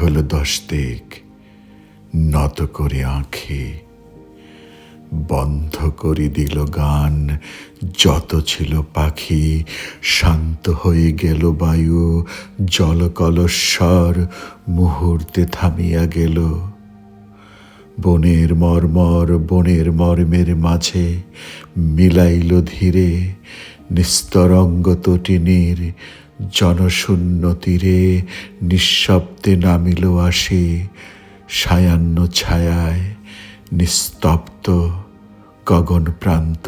হলো দশদিক নত করে আঁখি, বন্ধ করে দিল গান, যত ছিল পাখি, শান্ত হয়ে গেল বায়ু জলকলস্বর মুহূর্তে থামিয়া গেল। বনের মর্মর, বনের মর্মের মাঝে মিলাইল ধীরে, নিস্তরঙ্গ তটিনীর জনশূন্য তীরে নিঃশব্দে নামিল আসি সায়ান্ন ছায়ায় নিস্তব্ধ গগন প্রান্ত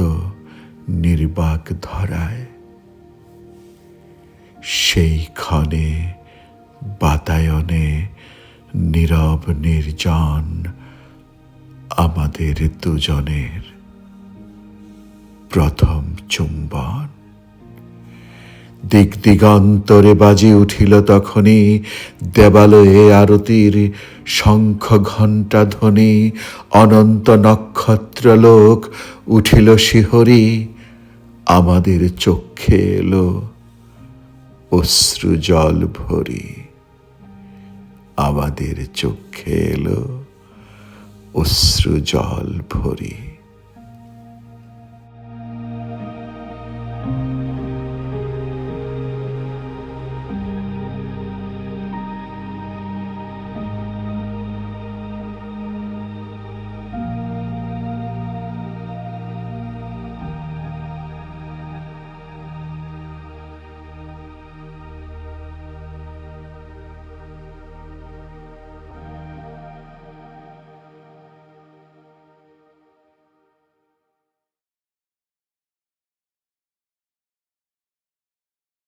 নির্বাক ধরায়। সেই ক্ষণে বাতায়নে নীরব নির্জন আমাদের দুজনের প্রথম চুম্বন। দিক দিগন্তরে বাজি উঠিল তখনই দেবালয়ে আরতির শঙ্খ ঘণ্টা ধ্বনি। অনন্ত নক্ষত্রলোক উঠিল শিহরি, আমাদের চক্ষে এলো অশ্রু জল ভরি। আমাদের চক্ষে এলো অশ্রু জল ভরি।